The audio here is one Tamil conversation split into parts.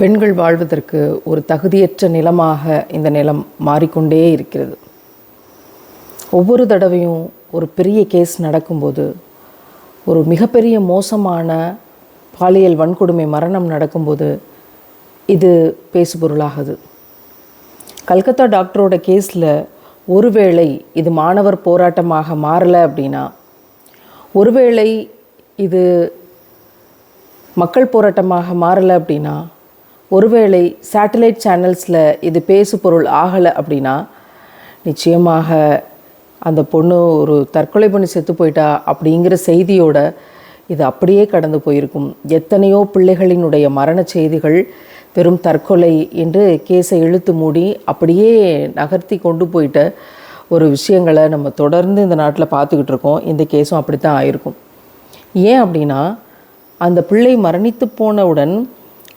பெண்கள் வாழ்வதற்கு ஒரு தகுதியற்ற நிலமாக இந்த நிலம் மாறிக்கொண்டே இருக்கிறது. ஒவ்வொரு தடவையும் ஒரு பெரிய கேஸ் நடக்கும்போது ஒரு மிகப்பெரிய மோசமான பாலியல் வன்கொடுமை மரணம் நடக்கும்போது இது பேசுபொருளாகுது. கல்கத்தா டாக்டரோட கேஸில் ஒருவேளை இது மாணவர் போராட்டமாக மாறலை அப்படின்னா ஒருவேளை இது மக்கள் போராட்டமாக மாறலை அப்படின்னா ஒருவேளை சேட்டலைட் சேனல்ஸில் இது பேசு பொருள் ஆகலை அப்படின்னா நிச்சயமாக அந்த பொண்ணு ஒரு தற்கொலை பண்ணி செத்து போயிட்டா அப்படிங்கிற செய்தியோட இது அப்படியே கடந்து போயிருக்கும். எத்தனையோ பிள்ளைகளினுடைய மரண செய்திகள் வெறும் தற்கொலை என்று கேஸை இழுத்து மூடி அப்படியே நகர்த்தி கொண்டு போயிட்ட ஒரு விஷயங்களை நம்ம தொடர்ந்து இந்த நாட்டில் பார்த்துக்கிட்டு இருக்கோம். இந்த கேஸும் அப்படி தான் ஆயிருக்கும். ஏன் அப்படின்னா அந்த பிள்ளை மரணித்து போனவுடன்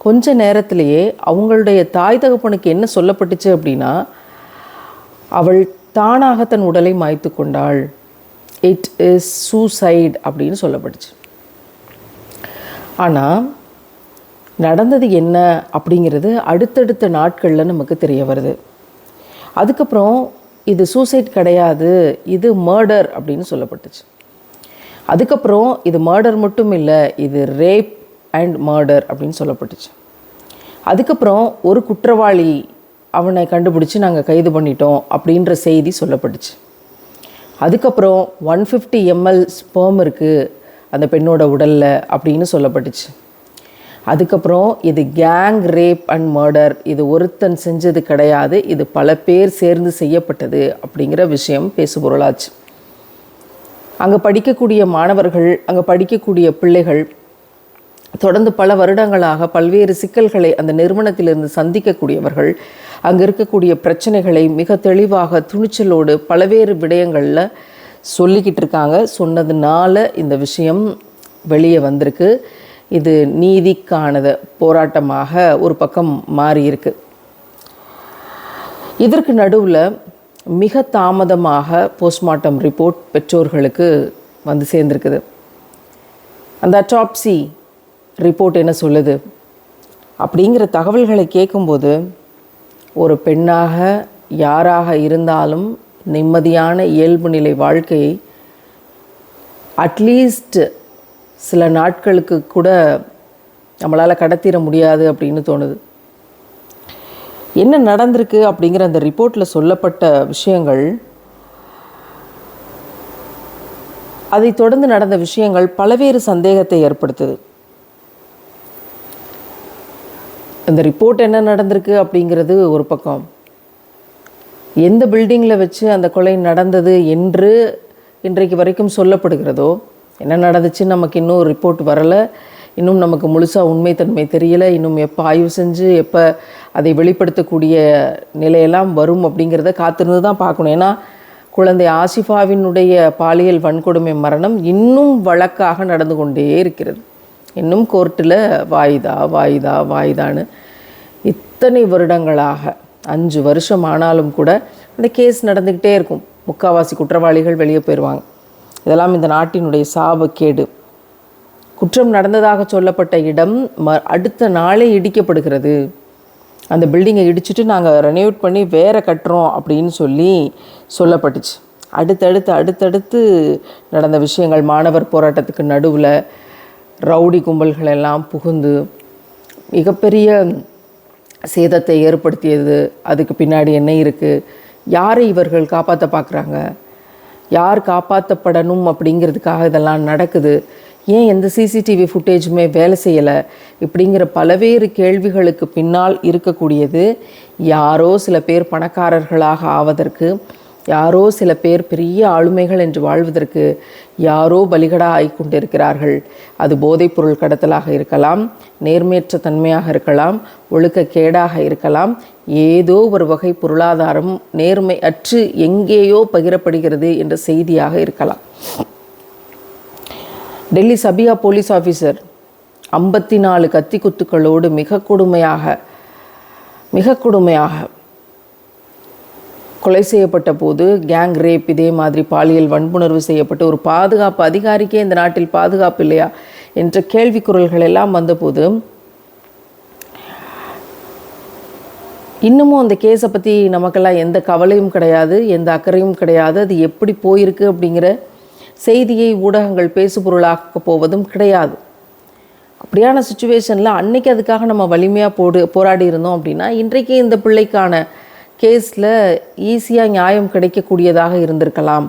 கொஞ்ச நேரத்திலேயே அவங்களுடைய தாய் தகப்பனுக்கு என்ன சொல்லப்பட்டுச்சு அப்படின்னா அவள் தானாக தன் உடலை மாய்த்து கொண்டாள். இட் இஸ் சூசைட் அப்படின்னு சொல்லப்பட்டுச்சு. ஆனால் நடந்தது என்ன அப்படிங்கிறது அடுத்தடுத்த நாட்களில் நமக்கு தெரிய வருது. அதுக்கப்புறம் இது சூசைட் கிடையாது இது மர்டர் அப்படின்னு சொல்லப்பட்டுச்சு. அதுக்கப்புறம் இது மர்டர் மட்டும் இல்லை இது ரேப் அண்ட் மர்டர் அப்படின்னு சொல்லப்பட்டுச்சு. அதுக்கப்புறம் ஒரு குற்றவாளி அவனை கண்டுபிடிச்சி நாங்கள் கைது பண்ணிட்டோம் அப்படின்ற செய்தி சொல்லப்பட்டுச்சு. அதுக்கப்புறம் ஒன் ஃபிஃப்டி எம்எல் ஸ்பேம் இருக்குது அந்த பெண்ணோட உடலில் அப்படின்னு சொல்லப்பட்டுச்சு. அதுக்கப்புறம் இது கேங் ரேப் அண்ட் மர்டர் இது ஒருத்தன் செஞ்சது கிடையாது இது பல பேர் சேர்ந்து செய்யப்பட்டது அப்படிங்கிற விஷயம் பேசுபொருளாச்சு. அங்கே படிக்கக்கூடிய மாணவர்கள் அங்கே படிக்கக்கூடிய பிள்ளைகள் தொடர்ந்து பல வருடங்களாக பல்வேறு சிக்கல்களை அந்த நிறுவனத்திலிருந்து சந்திக்கக்கூடியவர்கள் அங்கே இருக்கக்கூடிய பிரச்சனைகளை மிக தெளிவாக துணிச்சலோடு பல்வேறு விடயங்களில் சொல்லிக்கிட்டு இருக்காங்க. சொன்னதுனால இந்த விஷயம் வெளியே வந்திருக்கு. இது நீதிக்கானத போராட்டமாக ஒரு பக்கம் மாறியிருக்கு. இதற்கு நடுவில் மிக தாமதமாக போஸ்ட்மார்ட்டம் ரிப்போர்ட் பெற்றோர்களுக்கு வந்து சேர்ந்துருக்குது. அந்த அட்டாப்சி ரிப்போர்ட் என்ன சொல்லுது? அப்படிங்கிற தகவல்களை கேட்கும்போது ஒரு பெண்ணாக யாராக இருந்தாலும் நிம்மதியான இயல்பு நிலை வாழ்க்கையை அட்லீஸ்ட் சில நாட்களுக்கு கூட நம்மளால் கடத்திட முடியாது அப்படின்னு தோணுது. என்ன நடந்திருக்கு அப்படிங்கிற அந்த ரிப்போர்ட்டில் சொல்லப்பட்ட விஷயங்கள் அதை தொடர்ந்து நடந்த விஷயங்கள் பலவேறு சந்தேகத்தை ஏற்படுத்துது. இந்த ரிப்போர்ட் என்ன நடந்திருக்கு அப்படிங்கிறது ஒரு பக்கம். எந்த பில்டிங்கில் வச்சு அந்த கொலை நடந்தது என்று இன்றைக்கு வரைக்கும் சொல்லப்படுகிறதோ என்ன நடந்துச்சுன்னு நமக்கு இன்னும் ரிப்போர்ட் வரலை. இன்னும் நமக்கு முழுசாக உண்மைத்தன்மை தெரியலை. இன்னும் எப்போ ஆய்வு செஞ்சு எப்போ அதை வெளிப்படுத்தக்கூடிய நிலையெல்லாம் வரும் அப்படிங்கிறத காத்திருந்து தான் பார்க்கணும். ஏன்னா குழந்தை ஆசிஃபாவினுடைய பாலியல் வன்கொடுமை மரணம் இன்னும் வழக்காக நடந்து கொண்டே இருக்கிறது. இன்னும் கோர்ட்டில் வாய்தா வாய்தா வாய்தான்னு இத்தனை வருடங்களாக அஞ்சு வருஷம் ஆனாலும் கூட அந்த கேஸ் நடந்துக்கிட்டே இருக்கும். முக்காவாசி குற்றவாளிகள் வெளியே போயிடுவாங்க இதெல்லாம் இந்த நாட்டினுடைய சாபக்கேடு. குற்றம் நடந்ததாக சொல்லப்பட்ட இடம் ம அடுத்த நாளே இடிக்கப்படுகிறது. அந்த பில்டிங்கை இடிச்சிட்டு நாங்கள் ரெனோவேட் பண்ணி வேற கட்டுறோம் அப்படின்னு சொல்லி சொல்லப்பட்டுச்சு. அடுத்தடுத்து அடுத்தடுத்து நடந்த விஷயங்கள் மாணவர் போராட்டத்துக்கு நடுவில் ரவுடி கும்பல்கள் எல்லாம் புகுந்து மிகப்பெரிய சேதத்தை ஏற்படுத்தியது. அதுக்கு பின்னாடி என்ன இருக்குது யாரை இவர்கள் காப்பாற்ற பார்க்குறாங்க யார் காப்பாற்றப்படணும் அப்படிங்கிறதுக்காக இதெல்லாம் நடக்குது. ஏன் எந்த சிசிடிவி ஃபுட்டேஜுமே வேலை செய்யலை? இப்படிங்கிற பலவேறு கேள்விகளுக்கு பின்னால் இருக்கக்கூடியது யாரோ சில பேர் பணக்காரர்களாக ஆவதற்கு யாரோ சில பேர் பெரிய ஆளுமைகள் என்று வாழ்வதற்கு யாரோ பலிகடா ஆய்கொண்டிருக்கிறார்கள் அது போதைப்பொருள் கடத்தலாக இருக்கலாம் நேர்மையற்ற தன்மையாக இருக்கலாம் ஒழுக்கக்கேடாக இருக்கலாம். ஏதோ ஒரு வகை பொருளாதாரம் நேர்மை அற்று எங்கேயோ பகிரப்படுகிறது என்ற செய்தியாக இருக்கலாம். டெல்லி சபியா போலீஸ் ஆஃபீஸர் ஐம்பத்தி நாலு கத்தி குத்துக்களோடு மிக கொடுமையாக மிக கொடுமையாக கொலை செய்யப்பட்ட போது கேங் ரேப் இதே மாதிரி பாலியல் வன்புணர்வு செய்யப்பட்டு ஒரு பாதுகாப்பு அதிகாரிக்கே இந்த நாட்டில் பாதுகாப்பு இல்லையா என்ற கேள்வி குரல்கள் எல்லாம் வந்தபோது இன்னமும் அந்த கேஸை பற்றி நமக்கெல்லாம் எந்த கவலையும் கிடையாது எந்த அக்கறையும் கிடையாது. அது எப்படி போயிருக்கு அப்படிங்கிற செய்தியை ஊடகங்கள் பேசுபொருளாக்க போவதும் கிடையாது. அப்படியான சுச்சுவேஷனில் அன்னைக்கு அதுக்காக நம்ம வலிமையாக போடு போராடி இருந்தோம் அப்படின்னா இன்றைக்கு இந்த பிள்ளைக்கான கேஸில் ஈஸியாக நியாயம் கிடைக்கக்கூடியதாக இருந்திருக்கலாம்.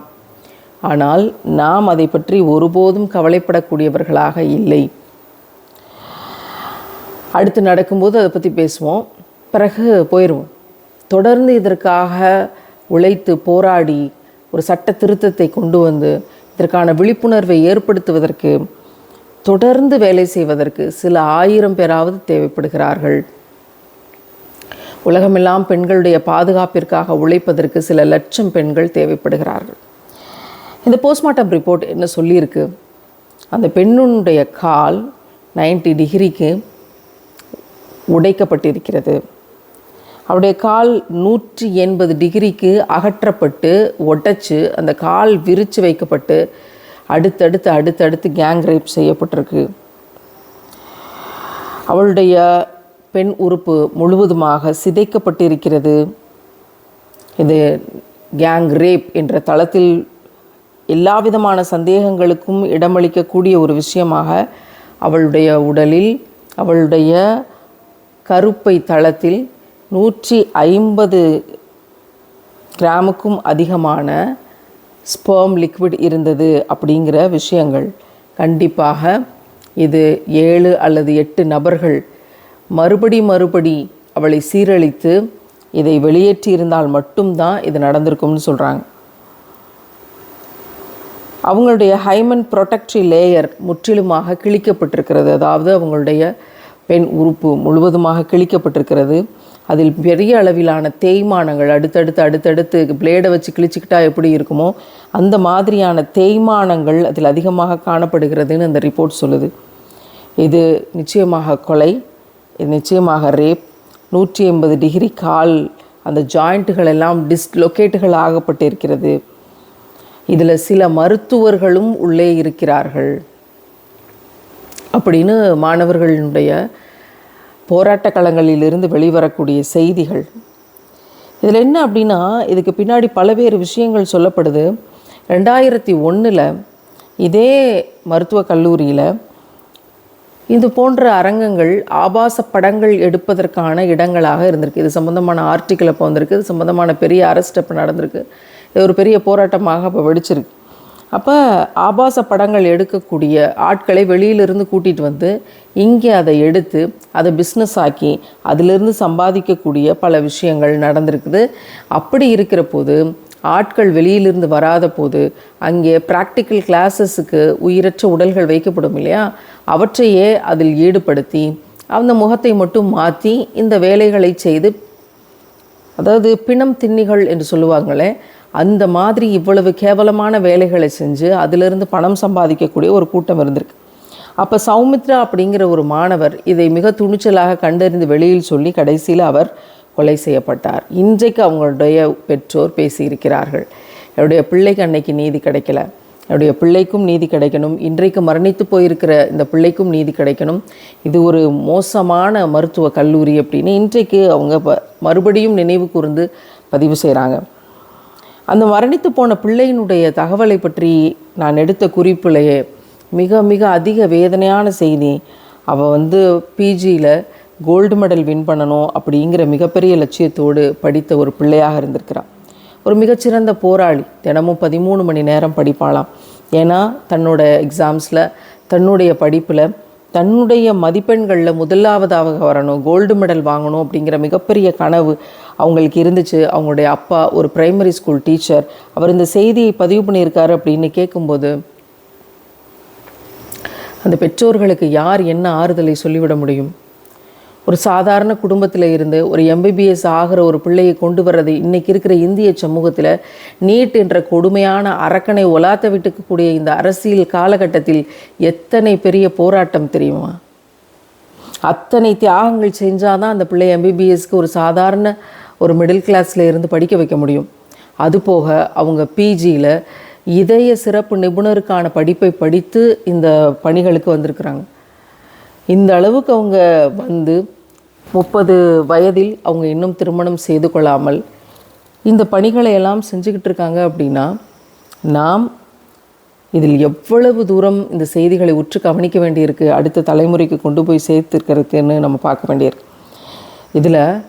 ஆனால் நாம் அதை பற்றி ஒருபோதும் கவலைப்படக்கூடியவர்களாக இல்லை. அடுத்து நடக்கும்போது அதை பற்றி பேசுவோம். பிறகு போயிடுவோம் தொடர்ந்து இதற்காக உழைத்து போராடி ஒரு சட்ட திருத்தத்தை கொண்டு வந்து இதற்கான விழிப்புணர்வை ஏற்படுத்துவதற்கு தொடர்ந்து வேலை செய்வதற்கு சில ஆயிரம் பேராவது தேவைப்படுகிறார்கள். உலகமெல்லாம் பெண்களுடைய பாதுகாப்பிற்காக உழைப்பதற்கு சில லட்சம் பெண்கள் தேவைப்படுகிறார்கள். இந்த போஸ்ட்மார்ட்டம் ரிப்போர்ட் என்ன சொல்லியிருக்கு? அந்த பெண்ணுடைய கால் 90 டிகிரிக்கு உடைக்கப்பட்டிருக்கிறது. அவருடைய கால் நூற்றி எண்பது டிகிரிக்கு அகற்றப்பட்டு ஒட்டச்சு அந்த கால் விரித்து வைக்கப்பட்டு அடுத்தடுத்து அடுத்தடுத்து கேங் ரேப் செய்யப்பட்டிருக்கு. அவளுடைய பெண் உறுப்பு முழுவதுமாக சிதைக்கப்பட்டிருக்கிறது. இது கேங் ரேப் என்ற தளத்தில் எல்லா விதமான சந்தேகங்களுக்கும் இடமளிக்கக்கூடிய ஒரு விஷயமாக அவளுடைய உடலில் அவளுடைய கருப்பை தளத்தில் நூற்றி ஐம்பது கிராமுக்கும் அதிகமான ஸ்பெர்ம் லிக்விட் இருந்தது அப்படிங்கிற விஷயங்கள். கண்டிப்பாக இது ஏழு அல்லது எட்டு நபர்கள் மறுபடி மறுபடி அவளை சீரழித்து இதை வெளியேற்றியிருந்தால் மட்டும்தான் இது நடந்திருக்கும்னு சொல்கிறாங்க அவங்களுடைய ஹைமன் ப்ரொடக்டரி லேயர் முற்றிலுமாக கிழிக்கப்பட்டிருக்கிறது. அதாவது அவங்களுடைய பெண் உறுப்பு முழுவதுமாக கிழிக்கப்பட்டிருக்கிறது. அதில் பெரிய அளவிலான தேய்மானங்கள் அடுத்தடுத்து அடுத்தடுத்து பிளேடை வச்சு கிழிச்சிக்கிட்டா எப்படி இருக்குமோ அந்த மாதிரியான தேய்மானங்கள் அதில் அதிகமாக காணப்படுகிறதுன்னு அந்த ரிப்போர்ட் சொல்லுது. இது நிச்சயமாக கொலை. நிச்சயமாக ரேப் நூற்றி எண்பது டிகிரி கால் அந்த ஜாயிண்ட்டுகள் எல்லாம் டிஸ்லொகேட்டுகள் ஆகப்பட்டிருக்கிறது. இதில் சில மருத்துவர்களும் உள்ளே இருக்கிறார்கள். அப்படின்னு மாணவர்களுடைய போராட்ட களங்களிலிருந்து வெளிவரக்கூடிய செய்திகள். இதில் என்ன அப்படின்னா இதுக்கு பின்னாடி பல்வேறு விஷயங்கள் சொல்லப்படுது. ரெண்டாயிரத்தி ஒன்றில் இதே மருத்துவக் கல்லூரியில் இது போன்ற அரங்கங்கள் ஆபாச படங்கள் எடுப்பதற்கான இடங்களாக இருந்திருக்கு. இது சம்மந்தமான ஆர்டிக்கிள் அப்போ வந்திருக்கு. இது சம்மந்தமான பெரிய அரெஸ்ட் அப்போ நடந்திருக்கு. இது ஒரு பெரிய போராட்டமாக அப்போ வெடிச்சிருக்கு. அப்போ ஆபாச படங்கள் எடுக்கக்கூடிய ஆட்களை வெளியிலிருந்து கூட்டிகிட்டு வந்து இங்கே அதை எடுத்து அதை பிஸ்னஸ் ஆக்கி அதிலிருந்து சம்பாதிக்கக்கூடிய பல விஷயங்கள் நடந்திருக்குது. அப்படி இருக்கிற போது ஆட்கள் வெளியிலிருந்து வராத போது அங்கே ப்ராக்டிக்கல் கிளாஸஸுக்கு உயிரற்ற உடல்கள் வைக்கப்படும் இல்லையா? அவற்றையே அதில் ஈடுபடுத்தி அந்த முகத்தை மட்டும் மாற்றி இந்த வேலைகளை செய்து அதாவது பிணம் திண்ணிகள் என்று சொல்லுவாங்களே அந்த மாதிரி இவ்வளவு கேவலமான வேலைகளை செஞ்சு அதிலிருந்து பணம் சம்பாதிக்கக்கூடிய ஒரு கூட்டம் இருந்திருக்கு. அப்போ சௌமித்ரா அப்படிங்கிற ஒரு மாணவர் இதை மிக துணிச்சலாக கண்டறிந்து வெளியில் சொல்லி கடைசியில் அவர் கொலை செய்யப்பட்டார். இன்றைக்கு அவங்களுடைய பெற்றோர் பேசியிருக்கிறார்கள். என்னுடைய பிள்ளைக்கு அன்னைக்கு நீதி கிடைக்கல. என்னுடைய பிள்ளைக்கும் நீதி கிடைக்கணும். இன்றைக்கு மரணித்து போயிருக்கிற இந்த பிள்ளைக்கும் நீதி கிடைக்கணும். இது ஒரு மோசமான மருத்துவ கல்லூரி அப்படின்னு இன்றைக்கு அவங்க ப- மறுபடியும் நினைவு கூர்ந்து பதிவு செய்கிறாங்க அந்த மரணித்து போன பிள்ளையினுடைய தகவலை பற்றி நான் எடுத்த குறிப்பிலேயே மிக மிக அதிக வேதனையான செய்தி. அவள் வந்து பிஜியில் கோல்டு மெடல் வின் பண்ணணும் அப்படிங்கிற மிகப்பெரிய லட்சியத்தோடு படித்த ஒரு பிள்ளையாக இருந்திருக்கிறார் ஒரு மிகச்சிறந்த போராளி. தினமும் பதிமூணு மணி நேரம் படிப்பாளாம். ஏன்னா தன்னோட எக்ஸாம்ஸில் தன்னுடைய படிப்பில் தன்னுடைய மதிப்பெண்களில் முதலாவதாக வரணும் கோல்டு மெடல் வாங்கணும் அப்படிங்கிற மிகப்பெரிய கனவு அவங்களுக்கு இருந்துச்சு. அவங்களுடைய அப்பா ஒரு பிரைமரி ஸ்கூல் டீச்சர் அவர் இந்த செய்தியை பதிவு பண்ணியிருக்காரு அப்படின்னு கேட்கும்போது அந்த பெற்றோர்களுக்கு யார் என்ன ஆறுதலை சொல்லிவிட முடியும்? ஒரு சாதாரண குடும்பத்தில் இருந்து ஒரு எம்பிபிஎஸ் ஆகிற ஒரு பிள்ளையை கொண்டு வர்றது இன்றைக்கி இருக்கிற இந்திய சமூகத்தில் நீட் என்ற கொடுமையான அரக்கனை ஒலாத்த விட்டுக்கக்கூடிய இந்த அரசியல் காலகட்டத்தில் எத்தனை பெரிய போராட்டம் தெரியுமா? அத்தனை தியாகங்கள் செஞ்சால் தான் அந்த பிள்ளை எம்பிபிஎஸ்க்கு ஒரு சாதாரண ஒரு மிடில் கிளாஸில் இருந்து படிக்க வைக்க முடியும். அதுபோக அவங்க பிஜியில் இதய சிறப்பு நிபுணருக்கான படிப்பை படித்து இந்த பணிகளுக்கு வந்திருக்கிறாங்க. இந்த அளவுக்கு அவங்க வந்து முப்பது வயதில் அவங்க இன்னும் திருமணம் செய்து கொள்ளாமல் இந்த பணிகளை எல்லாம் செஞ்சுக்கிட்டு இருக்காங்க அப்படின்னா நாம் இதில் எவ்வளவு தூரம் இந்த செய்திகளை உற்று கவனிக்க வேண்டியிருக்கு அடுத்த தலைமுறைக்கு கொண்டு போய் சேர்த்துருக்கிறதுன்னு நம்ம பார்க்க வேண்டியிருக்கு. இதில்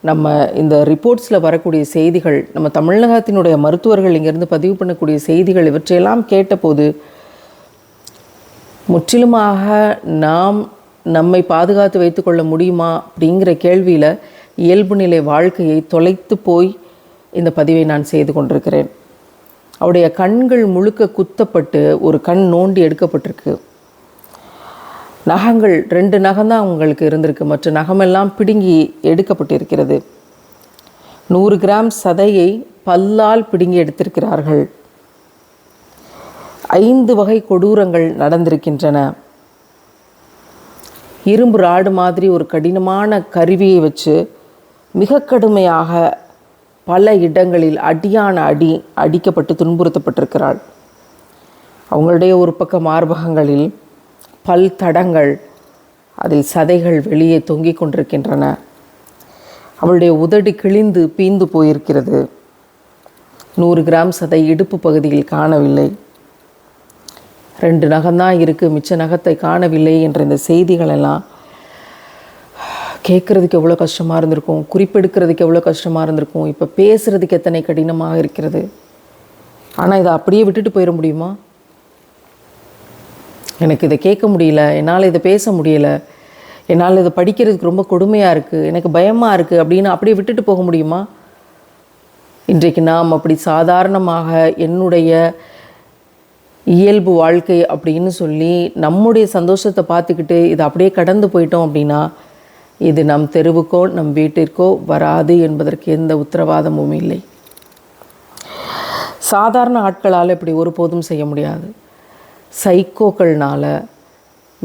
நம்ம இந்த ரிப்போர்ட்ஸில் வரக்கூடிய செய்திகள் நம்ம தமிழகத்தினுடைய மருத்துவர்கள் இங்கேருந்து பதிவு பண்ணக்கூடிய செய்திகள் இவற்றையெல்லாம் கேட்டபோது முற்றிலுமாக நாம் நம்மை பாதுகாத்து வைத்துக்கொள்ள முடியுமா அப்படிங்கிற கேள்வியில் இயல்பு நிலை வாழ்க்கையை தொலைத்து போய் இந்த பதிவை நான் செய்து கொண்டிருக்கிறேன். அவருடைய கண்கள் முழுக்க குத்தப்பட்டு ஒரு கண் நோண்டி எடுக்கப்பட்டிருக்கு. நகங்கள் ரெண்டு நகந்தான் அவங்களுக்கு இருந்திருக்கு. மற்ற நகமெல்லாம் பிடுங்கி எடுக்கப்பட்டிருக்கிறது. நூறு கிராம் சதையை பல்லால் பிடுங்கி எடுத்திருக்கிறார்கள். ஐந்து வகை கொடூரங்கள் நடந்திருக்கின்றன. இரும்பு ராடு மாதிரி ஒரு கடினமான கருவியை வச்சு மிக கடுமையாக பல இடங்களில் அடியான அடி அடிக்கப்பட்டு துன்புறுத்தப்பட்டிருக்கிறாள். அவங்களுடைய ஒரு பக்க மார்பகங்களில் பல் தடங்கள் அதில் சதைகள் வெளியே தொங்கிக் கொண்டிருக்கின்றன. அவளுடைய உதடு கிழிந்து பீந்து போயிருக்கிறது. நூறு கிராம் சதை இடுப்பு பகுதியில் காணவில்லை. ரெண்டு நகம்தான் இருக்குது மிச்ச நகத்தை காணவில்லை என்ற இந்த செய்திகளெல்லாம் கேட்குறதுக்கு எவ்வளோ கஷ்டமாக இருந்திருக்கும் குறிப்பெடுக்கிறதுக்கு எவ்வளோ கஷ்டமாக இருந்திருக்கும் இப்போ பேசுகிறதுக்கு எத்தனை கடினமாக இருக்கிறது? ஆனால் இதை அப்படியே விட்டுட்டு போயிட முடியுமா? எனக்கு இதை கேட்க முடியல என்னால் இதை பேச முடியல என்னால் இதை படிக்கிறதுக்கு ரொம்ப கொடுமையாக இருக்குது எனக்கு பயமாக இருக்குது அப்படின்னு அப்படியே விட்டுட்டு போக முடியுமா? இன்றைக்கு நாம் அப்படி சாதாரணமாக என்னுடைய இயல்பு வாழ்க்கை அப்படின்னு சொல்லி நம்முடைய சந்தோஷத்தை பார்த்துக்கிட்டு இதை அப்படியே கடந்து போயிட்டோம் அப்படின்னா இது நம் தெருவுக்கோ நம் வீட்டிற்கோ வராது என்பதற்கு எந்த உத்தரவாதமும் இல்லை. சாதாரண ஆட்களால் இப்படி ஒருபோதும் செய்ய முடியாது. சைக்கோக்கள்னால்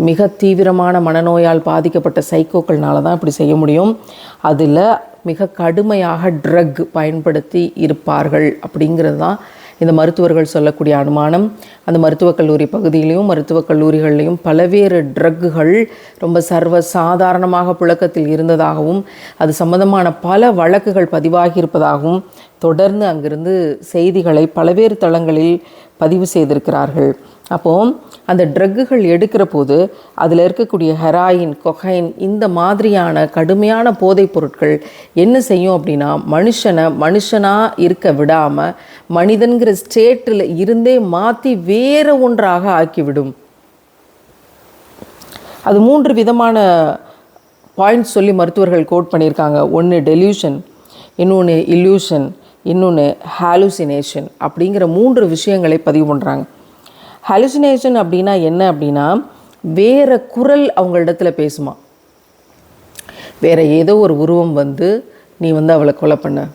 மிக தீவிரமான மனநோயால் பாதிக்கப்பட்ட சைக்கோக்கள்னால தான் இப்படி செய்ய முடியும். அதில் மிக கடுமையாக ட்ரக் பயன்படுத்தி இருப்பார்கள் அப்படிங்கிறது தான் இந்த மருத்துவர்கள் சொல்லக்கூடிய அனுமானம் அந்த மருத்துவக் கல்லூரி பகுதியிலையும் மருத்துவக் கல்லூரிகள்லையும் பலவேறு ட்ரக்குகள் ரொம்ப சர்வ சாதாரணமாக புழக்கத்தில் இருந்ததாகவும் அது சம்பந்தமான பல வழக்குகள் பதிவாகி இருப்பதாகவும் தொடர்ந்து அங்கிருந்து செய்திகளை பல்வேறு தளங்களில் பதிவு செய்திருக்கிறார்கள். அப்போது அந்த ட்ரக்குகள் எடுக்கிற போது அதில் இருக்கக்கூடிய ஹெராயின் கொகைன் இந்த மாதிரியான கடுமையான போதைப் பொருட்கள் என்ன செய்யும் அப்படின்னா மனுஷனை மனுஷனாக இருக்க விடாமல் மனிதன்கிற ஸ்டேட்டில் இருந்தே மாற்றி வேறு ஒன்றாக ஆக்கிவிடும். அது மூன்று விதமான பாயிண்ட்ஸ் சொல்லி மருத்துவர்கள் கோட் பண்ணியிருக்காங்க. ஒன்று டெலியூஷன் இன்னொன்று இல்யூஷன் இன்னொன்று ஹாலுசினேஷன் அப்படிங்கிற மூன்று விஷயங்களை பதிவு பண்ணுறாங்க ஹலுசினேஷன் அப்படின்னா என்ன அப்படின்னா வேற குரல் அவங்களிடத்துல பேசுமா. வேறு ஏதோ ஒரு உருவம் வந்து நீ வந்து அவளை கொலை பண்ண.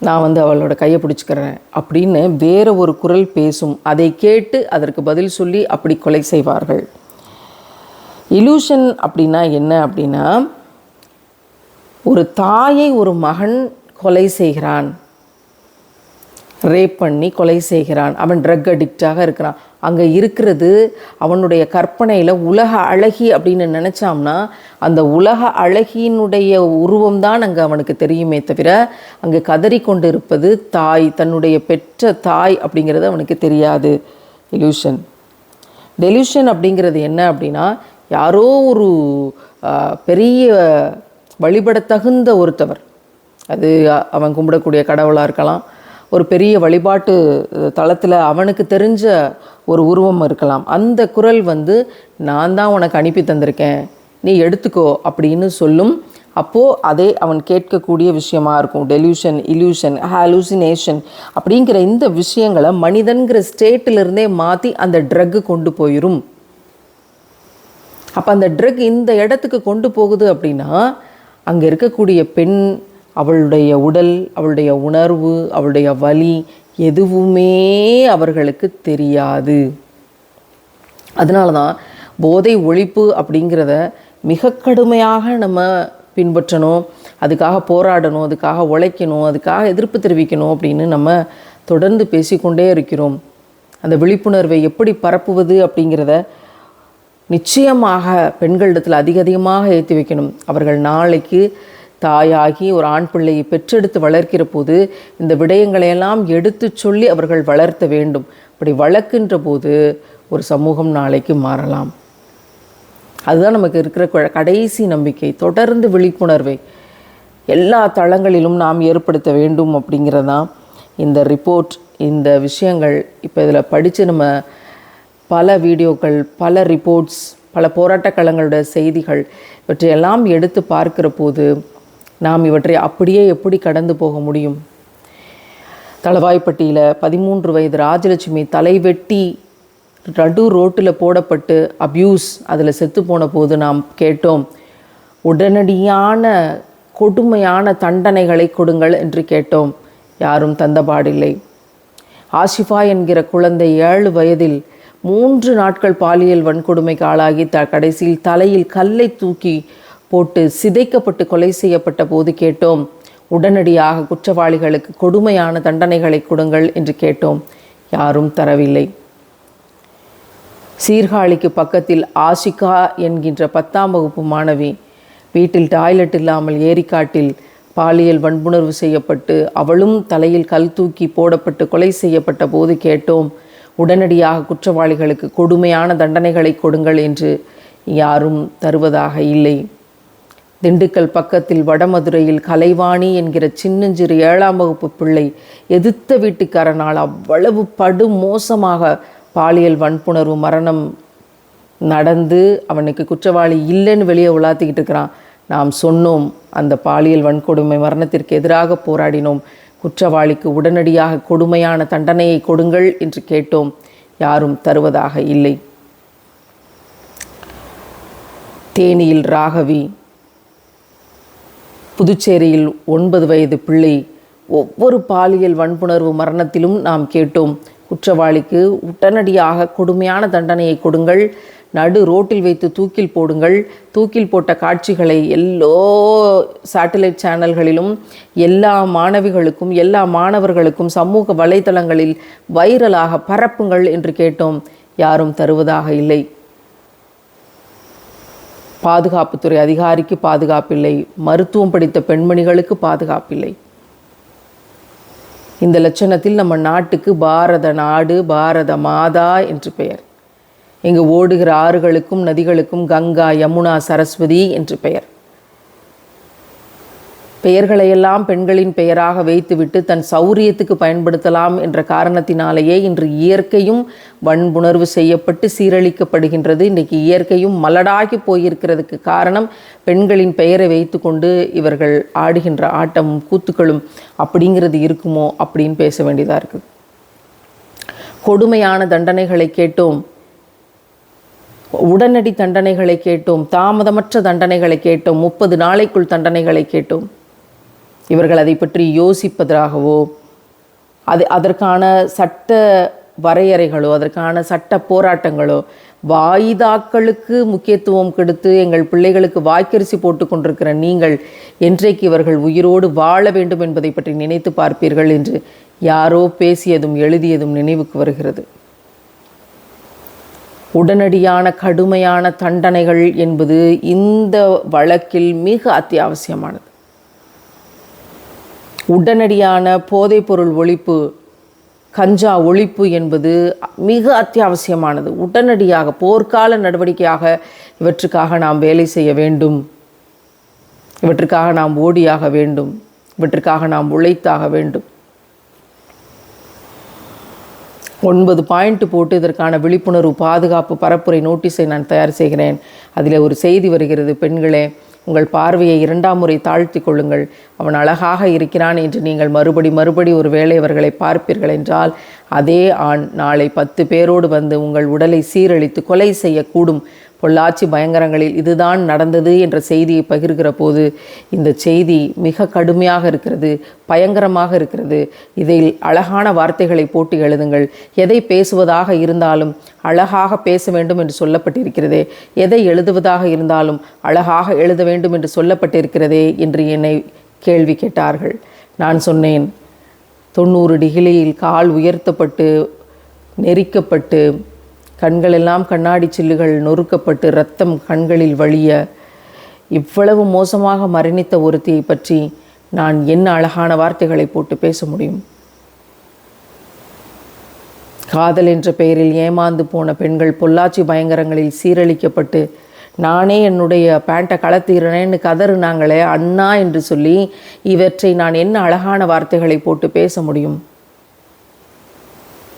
நான் வந்து அவளோட கையை பிடிச்சிக்கிறேன். அப்படின்னு வேறு ஒரு குரல் பேசும். அதை கேட்டு அதற்கு பதில் சொல்லி அப்படி கொலை செய்வார்கள். இலூஷன் அப்படின்னா என்ன அப்படின்னா ஒரு தாயை ஒரு மகன் கொலை செய்கிறான். ரேப் பண்ணி கொலை செய்கிறான். அவன் ட்ரக் அடிக்டாக இருக்கிறான். அங்கே இருக்கிறது அவனுடைய கற்பனையில் உலக அழகி அப்படின்னு நினச்சாம்னா அந்த உலக அழகியினுடைய உருவம் தான் அங்கே அவனுக்கு தெரியுமே தவிர அங்கே கதறி கொண்டு இருப்பது தாய் தன்னுடைய பெற்ற தாய் அப்படிங்கிறது அவனுக்கு தெரியாது. டெலியூஷன் டெலியூஷன் அப்படிங்கிறது என்ன அப்படின்னா யாரோ ஒரு பெரிய வழிபட தகுந்த ஒருத்தவர். அது அவன் கும்பிடக்கூடிய கடவுளாக இருக்கலாம் ஒரு பெரிய வழிபாட்டு தளத்தில் அவனுக்கு தெரிஞ்ச ஒரு உருவம் இருக்கலாம். அந்த குரல் வந்து நான் தான் உனக்கு அனுப்பி தந்திருக்கேன். நீ எடுத்துக்கோ அப்படின்னு சொல்லும். அப்போது அதே அவன் கேட்கக்கூடிய விஷயமா இருக்கும். டெலியூஷன் இல்யூஷன் ஹாலூசினேஷன் அப்படிங்கிற இந்த விஷயங்களை மனிதன்கிற ஸ்டேட்டிலிருந்தே மாற்றி அந்த ட்ரக்கு கொண்டு போயிடும் அப்போ அந்த ட்ரக் இந்த இடத்துக்கு கொண்டு போகுது அப்படின்னா அங்கே இருக்கக்கூடிய பெண் அவளுடைய உடல் அவளுடைய உணர்வு அவளுடைய வலி எதுவுமே அவர்களுக்கு தெரியாது. அதனால தான் போதை ஒழிப்பு அப்படிங்கிறத மிக கடுமையாக நம்ம பின்பற்றணும். அதுக்காக போராடணும் அதுக்காக உழைக்கணும் அதுக்காக எதிர்ப்பு தெரிவிக்கணும் அப்படின்னு நம்ம தொடர்ந்து பேசிக்கொண்டே இருக்கிறோம். அந்த விழிப்புணர்வை எப்படி பரப்புவது அப்படிங்கிறத நிச்சயமாக பெண்களிடத்தில் அதிக அதிகமாக ஏற்றி வைக்கணும். அவர்கள் நாளைக்கு தாயாகி ஒரு ஆண் பிள்ளையை பெற்றெடுத்து வளர்க்கிற போது இந்த விடயங்களையெல்லாம் எடுத்து சொல்லி அவர்கள் வளர்த்த வேண்டும். அப்படி வளர்க்கின்ற போது ஒரு சமூகம் நாளைக்கு மாறலாம். அதுதான் நமக்கு இருக்கிற கடைசி நம்பிக்கை. தொடர்ந்து விழிப்புணர்வை. எல்லா தளங்களிலும் நாம் ஏற்படுத்த வேண்டும் அப்படிங்கிறதான் இந்த ரிப்போர்ட் இந்த விஷயங்கள். இப்போ இதில் படித்து நம்ம பல வீடியோக்கள் பல ரிப்போர்ட்ஸ் பல போராட்ட களங்களோட செய்திகள் இவற்றையெல்லாம் எடுத்து பார்க்கிற போது நாம் இவற்றை அப்படியே எப்படி கடந்து போக முடியும்? தளவாய்ப்பட்டியில் பதிமூன்று வயது ராஜலட்சுமி தலைவெட்டி நடு ரோட்டில் போடப்பட்டு அப்யூஸ் அதில் செத்து போன போது நாம் கேட்டோம் உடனடியான கொடுமையான தண்டனைகளை கொடுங்கள் என்று கேட்டோம். யாரும் தந்தபாடில்லை ஆஷிஃபா என்கிற குழந்தை ஏழு வயதில் மூன்று நாட்கள் பாலியல் வன்கொடுமைக்கு ஆளாகி த கடைசியில் தலையில் கல்லை தூக்கி போட்டு சிதைக்கப்பட்டு கொலை செய்யப்பட்ட போது கேட்டோம் உடனடியாக குற்றவாளிகளுக்கு கொடுமையான தண்டனைகளை கொடுங்கள் என்று கேட்டோம். யாரும் தரவில்லை. சீர்காழிக்கு பக்கத்தில் ஆஷிகா என்கின்ற பத்தாம் வகுப்பு மாணவி வீட்டில் டாய்லெட் இல்லாமல் ஏரிக்காட்டில் பாலியல் வன்புணர்வு செய்யப்பட்டு அவளும் தலையில் கல் தூக்கி போடப்பட்டு கொலை செய்யப்பட்ட போது கேட்டோம் உடனடியாக குற்றவாளிகளுக்கு கொடுமையான தண்டனைகளை கொடுங்கள் என்று யாரும் தருவதாக இல்லை. திண்டுக்கல் பக்கத்தில் வடமதுரையில் கலைவாணி என்கிற சின்னஞ்சிறு ஏழாம் வகுப்பு பிள்ளை எதிர்த்த வீட்டுக்காரனால் அவ்வளவு படு மோசமாக பாலியல் வன்புணர்வு மரணம் நடந்து அவனுக்கு குற்றவாளி இல்லைன்னு வெளியே உலாத்திக்கிட்டு இருக்கிறான். நாம் சொன்னோம் அந்த பாலியல் வன்கொடுமை மரணத்திற்கு எதிராக போராடினோம். குற்றவாளிக்கு உடனடியாக கொடுமையான தண்டனையை கொடுங்கள் என்று கேட்டோம். யாரும் தருவதாக இல்லை. தேனியில் ராகவி புதுச்சேரியில் ஒன்பது வயது பிள்ளை. ஒவ்வொரு பாலியல் வன்புணர்வு மரணத்திலும் நாம் கேட்டோம். குற்றவாளிக்கு உடனடியாக கொடுமையான தண்டனையை கொடுங்கள். நடு ரோட்டில் வைத்து தூக்கில் போடுங்கள். தூக்கில் போட்ட காட்சிகளை எல்லோ சேட்டலைட் சேனல்களிலும் எல்லா மாணவிகளுக்கும் எல்லா மாணவர்களுக்கும் சமூக வலைதளங்களில் வைரலாக பரப்புங்கள் என்று கேட்டோம். யாரும் தருவதாக இல்லை. பாதுகாப்புத்துறை அதிகாரிக்கு பாதுகாப்பில்லை. மருத்துவம் படித்த பெண்மணிகளுக்கு பாதுகாப்பில்லை. இந்த லட்சணத்தில் நம்ம நாட்டுக்கு பாரத நாடு பாரத மாதா என்று பெயர். இங்கு ஓடுகிற ஆறுகளுக்கும் நதிகளுக்கும் கங்கா யமுனா சரஸ்வதி என்று பெயர். பெயர்களையெல்லாம் பெண்களின் பெயராக வைத்துவிட்டு தன் சௌரியத்துக்கு பயன்படுத்தலாம் என்ற காரணத்தினாலேயே இன்று இயற்கையும் வன்புணர்வு செய்யப்பட்டு சீரழிக்கப்படுகின்றது. இன்றைக்கு இயற்கையும் மலடாகி போயிருக்கிறதுக்கு காரணம் பெண்களின் பெயரை வைத்துக்கொண்டு இவர்கள் ஆடுகின்ற ஆட்டமும் கூத்துக்களும் அப்படிங்கிறது இருக்குமோ அப்படின்னு பேச வேண்டியதாக இருக்குது. கொடுமையான தண்டனைகளை கேட்டோம். உடனடி தண்டனைகளை கேட்டோம். தாமதமற்ற தண்டனைகளை கேட்டோம். முப்பது நாளைக்குள் தண்டனைகளை கேட்டோம். இவர்கள் அதை பற்றி யோசிப்பதாகவோ அது அதற்கான சட்ட வரையறைகளோ அதற்கான சட்ட போராட்டங்களோ வாய்தாக்களுக்கு முக்கியத்துவம் கொடுத்து எங்கள் பிள்ளைகளுக்கு வாய்க்கரிசி போட்டு கொண்டிருக்கிற நீங்கள் என்றைக்கு இவர்கள் உயிரோடு வாழ வேண்டும் என்பதை பற்றி நினைத்து பார்ப்பீர்கள் என்று யாரோ பேசியதும் எழுதியதும் நினைவுக்கு வருகிறது. உடனடியான கடுமையான தண்டனைகள் என்பது இந்த வழக்கில் மிக அத்தியாவசியமானது. உடனடியான போதைப்பொருள் ஒழிப்பு கஞ்சா ஒழிப்பு என்பது மிக அத்தியாவசியமானது. உடனடியாக போர்க்கால நடவடிக்கையாக இவற்றுக்காக நாம் வேலை செய்ய வேண்டும். இவற்றுக்காக நாம் ஓடியாக வேண்டும். இவற்றுக்காக நாம் உழைத்தாக வேண்டும். ஒன்பது பாயிண்ட் போட்டு இதற்கான விழிப்புணர்வு பாதுகாப்பு பரப்புரை நோட்டீஸை நான் தயார் செய்கிறேன். அதில் ஒரு செய்தி வருகிறது. பெண்களே உங்கள் பார்வையை இரண்டாம் முறை தாழ்த்தி கொள்ளுங்கள். அவன் அழகாக இருக்கிறான் என்று நீங்கள் மறுபடி மறுபடி ஒரு வேளை அவர்களை பார்ப்பீர்கள் என்றால் அதே ஆண் நாளை பத்து பேரோடு வந்து உங்கள் உடலை சீரழித்து கொலை செய்யக்கூடும். பொள்ளாச்சி பயங்கரங்களில் இதுதான் நடந்தது என்ற செய்தியை பகிர்கிற போது இந்த செய்தி மிக கடுமையாக இருக்கிறது பயங்கரமாக இருக்கிறது. இதில் அழகான வார்த்தைகளை போட்டு எழுதுங்கள். எதை பேசுவதாக இருந்தாலும் அழகாக பேச வேண்டும் என்று சொல்லப்பட்டிருக்கிறதே. எதை எழுதுவதாக இருந்தாலும் அழகாக எழுத வேண்டும் என்று சொல்லப்பட்டிருக்கிறதே என்று என்னை கேள்வி கேட்டார்கள். நான் சொன்னேன் தொண்ணூறு டிகிரியில் கால் உயர்த்தப்பட்டு நெரிக்கப்பட்டு கண்களெல்லாம் கண்ணாடி சில்லுகள் நொறுக்கப்பட்டு ரத்தம் கண்களில் வழிய இவ்வளவு மோசமாக மரணித்த ஒருத்தியை பற்றி நான் என்ன அழகான வார்த்தைகளை போட்டு பேச முடியும்? காதல் என்ற பெயரில் ஏமாந்து போன பெண்கள் பொள்ளாச்சி பயங்கரங்களில் சீரழிக்கப்பட்டு நானே என்னுடைய பேண்ட்டை கலத்திறனேன்னு கதறுனாங்களே அண்ணா என்று சொல்லி இவற்றை நான் என்ன அழகான வார்த்தைகளை போட்டு பேச முடியும்?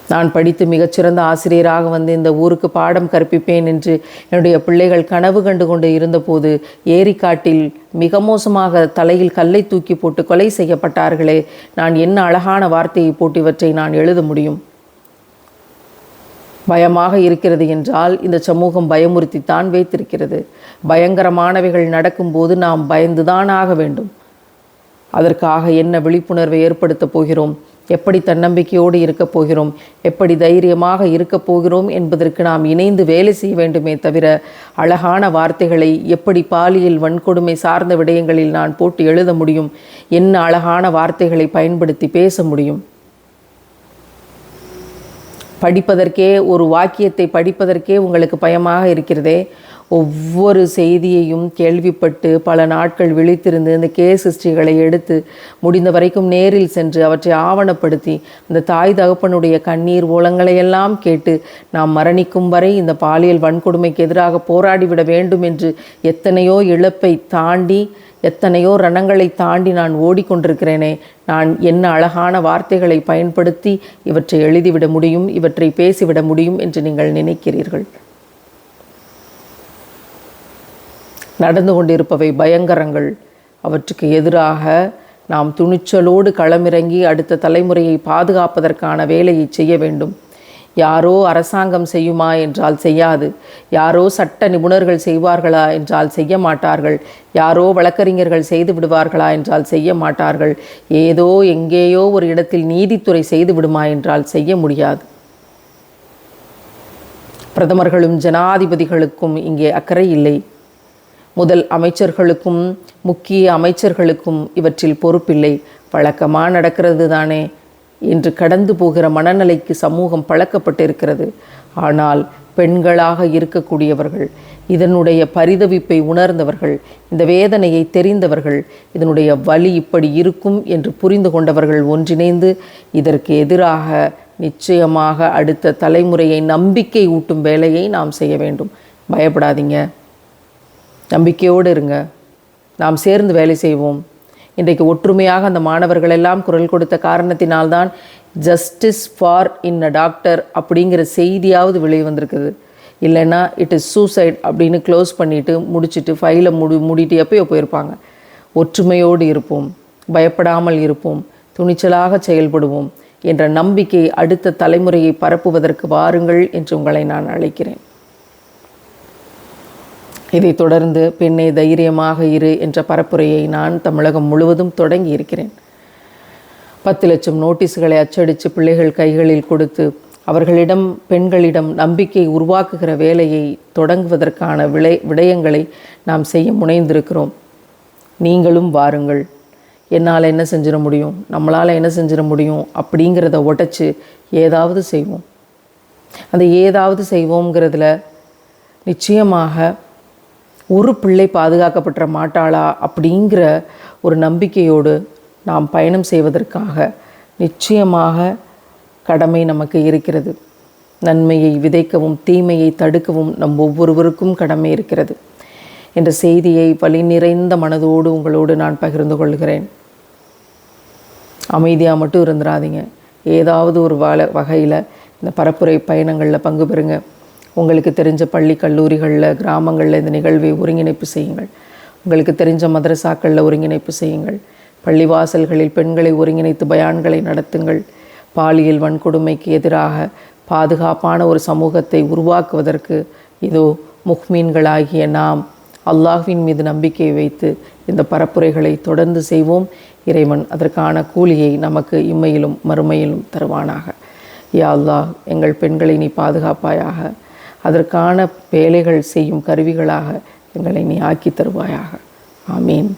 நான் படித்து மிகச்சிறந்த ஆசிரியராக வந்து இந்த ஊருக்கு பாடம் கற்பிப்பேன் என்று என்னுடைய பிள்ளைகள் கனவு கண்டு கொண்டு இருந்தபோது ஏரிக்காட்டில் மிக மோசமாக தலையில் கல்லை தூக்கி போட்டு கொலை செய்யப்பட்டார்களே நான் என்ன அழகான வார்த்தையை போட்டு இவற்றை நான் எழுத முடியும்? பயமாக இருக்கிறது என்றால் இந்த சமூகம் பயமுறுத்தித்தான் வைத்திருக்கிறது. பயங்கரமானவைகள் நடக்கும்போது நாம் பயந்துதான் ஆக வேண்டும். அதற்காக என்ன விழிப்புணர்வை ஏற்படுத்தப் போகிறோம்? எப்படி தன்னம்பிக்கையோடு இருக்கப் போகிறோம்? எப்படி தைரியமாக இருக்கப் போகிறோம் என்பதற்கு நாம் இணைந்து வேலை செய்ய வேண்டுமே தவிர அழகான வார்த்தைகளை எப்படி பாலியல் வன்கொடுமை சார்ந்த விடயங்களில் நான் போட்டு எழுத முடியும்? என்ன அழகான வார்த்தைகளை பயன்படுத்தி பேச முடியும்? படிப்பதற்கே ஒரு வாக்கியத்தை படிப்பதற்கே உங்களுக்கு பயமாக இருக்கிறதே. ஒவ்வொரு செய்தியையும் கேள்விப்பட்டு பல நாட்கள் விழித்திருந்து இந்த கேஸ் ஹிஸ்டரிகளை எடுத்து முடிந்த வரைக்கும் நேரில் சென்று அவற்றை ஆவணப்படுத்தி அந்த தாய் தகப்பனுடைய கண்ணீர் ஓலங்களையெல்லாம் கேட்டு நாம் மரணிக்கும் வரை இந்த பாலியல் வன்கொடுமைக்கு எதிராக போராடிவிட வேண்டும் என்று எத்தனையோ இழப்பை தாண்டி எத்தனையோ ரணங்களை தாண்டி நான் ஓடிக்கொண்டிருக்கிறேனே. நான் என்ன அழகான வார்த்தைகளை பயன்படுத்தி இவற்றை எழுதிவிட முடியும் இவற்றை பேசிவிட முடியும் என்று நீங்கள் நினைக்கிறீர்கள். நடந்து கொண்டிருப்பவை பயங்கரங்கள். அவற்றுக்கு எதிராக நாம் துணிச்சலோடு களமிறங்கி அடுத்த தலைமுறையை பாதுகாப்பதற்கான வேலையை செய்ய வேண்டும். யாரோ அரசாங்கம் செய்யுமா என்றால் செய்யாது. யாரோ சட்ட நிபுணர்கள் செய்வார்களா என்றால் செய்ய மாட்டார்கள். யாரோ வழக்கறிஞர்கள் செய்து விடுவார்களா என்றால் செய்ய மாட்டார்கள். ஏதோ எங்கேயோ ஒரு இடத்தில் நீதித்துறை செய்து விடுமா என்றால் செய்ய முடியாது. பிரதமர்களும் ஜனாதிபதிகளுக்கும் இங்கே அக்கறை இல்லை. முதல் அமைச்சர்களுக்கும் முக்கிய அமைச்சர்களுக்கும் இவற்றில் பொறுப்பில்லை. வழக்கமாக நடக்கிறது தானே இன்று கடந்து போகிற மனநிலைக்கு சமூகம் பழக்கப்பட்டிருக்கிறது. ஆனால் பெண்களாக இருக்கக்கூடியவர்கள் இதனுடைய பரிதவிப்பை உணர்ந்தவர்கள் இந்த வேதனையை தெரிந்தவர்கள் இதனுடைய வலி இப்படி இருக்கும் என்று புரிந்து கொண்டவர்கள் ஒன்றிணைந்து இதற்கு எதிராக நிச்சயமாக அடுத்த தலைமுறையை நம்பிக்கை ஊட்டும் வேலையை நாம் செய்ய வேண்டும். பயப்படாதீங்க. நம்பிக்கையோடு இருங்க. நாம் சேர்ந்து வேலை செய்வோம். இன்றைக்கு ஒற்றுமையாக அந்த மாணவர்கள் எல்லாம் குரல் கொடுத்த காரணத்தினால்தான் justice for in a doctor அப்படிங்கிற செய்தியாவது வெளியே வந்திருக்குது. இல்லைன்னா இட் இஸ் சூசைட் அப்படின்னு க்ளோஸ் பண்ணிவிட்டு முடிச்சுட்டு ஃபைலை முடி மூடிட்டு எப்பயோ போயிருப்பாங்க. ஒற்றுமையோடு இருப்போம் பயப்படாமல் இருப்போம் துணிச்சலாக செயல்படுவோம் என்ற நம்பிக்கை அடுத்த தலைமுறையை பரப்புவதற்கு வாருங்கள் என்று உங்களை நான் அழைக்கிறேன். இதைத் தொடர்ந்து பெண்ணே தைரியமாக இரு என்ற பரப்புரையை நான் தமிழகம் முழுவதும் தொடங்கி இருக்கிறேன் பத்து லட்சம் நோட்டீஸ்களை அச்சடித்து பிள்ளைகள் கைகளில் கொடுத்து அவர்களிடம் பெண்களிடம் நம்பிக்கை உருவாக்குகிற வேலையை தொடங்குவதற்கான விளை விடயங்களை நாம் செய்ய முனைந்திருக்கிறோம். நீங்களும் வாருங்கள். என்னால் என்ன செஞ்சிட முடியும்? நம்மளால் என்ன செஞ்சிட முடியும்? அப்படிங்கிறத உடச்சி ஏதாவது செய்வோம். அந்த ஏதாவது செய்வோங்கிறதுல நிச்சயமாக ஒரு பிள்ளை பாதுகாக்கப்பட்ட மாட்டாளா அப்படிங்கிற ஒரு நம்பிக்கையோடு நாம் பயணம் செய்வதற்காக நிச்சயமாக கடமை நமக்கு இருக்கிறது. நன்மையை விதைக்கவும் தீமையை தடுக்கவும் நம் ஒவ்வொருவருக்கும் கடமை இருக்கிறது. என்ற செய்தியை வழி நிறைந்த மனதோடு உங்களோடு நான் பகிர்ந்து கொள்கிறேன். அமைதியாக மட்டும் இருந்துடாதீங்க ஏதாவது ஒரு வள வகையில் இந்த பரப்புரை பயணங்களில் பங்கு பெறுங்க. உங்களுக்கு தெரிஞ்ச பள்ளி கல்லூரிகளில் கிராமங்களில் இந்த நிகழ்வை ஒருங்கிணைப்பு செய்யுங்கள். உங்களுக்கு தெரிஞ்ச மதரசாக்களில் ஒருங்கிணைப்பு செய்யுங்கள். பள்ளிவாசல்களில் பெண்களை ஒருங்கிணைத்து பயான்களை நடத்துங்கள். பாலியல் வன்கொடுமைக்கு எதிராக பாதுகாப்பான ஒரு சமூகத்தை உருவாக்குவதற்கு இதோ முஹ்மீன்களாகிய நாம் அல்லாஹ்வின் மீது நம்பிக்கை வைத்து இந்த பரப்புரைகளை தொடர்ந்து செய்வோம். இறைவன் அதற்கான கூலியை நமக்கு இம்மையிலும் மறுமையிலும் தருவானாக. யா அல்லாஹ் எங்கள் பெண்களை நீ பாதுகாப்பாயாக அதற்கான வேலைகள் செய்யும் கருவிகளாக எங்களை நீ ஆக்கி தருவாயாக. ஆமீன்.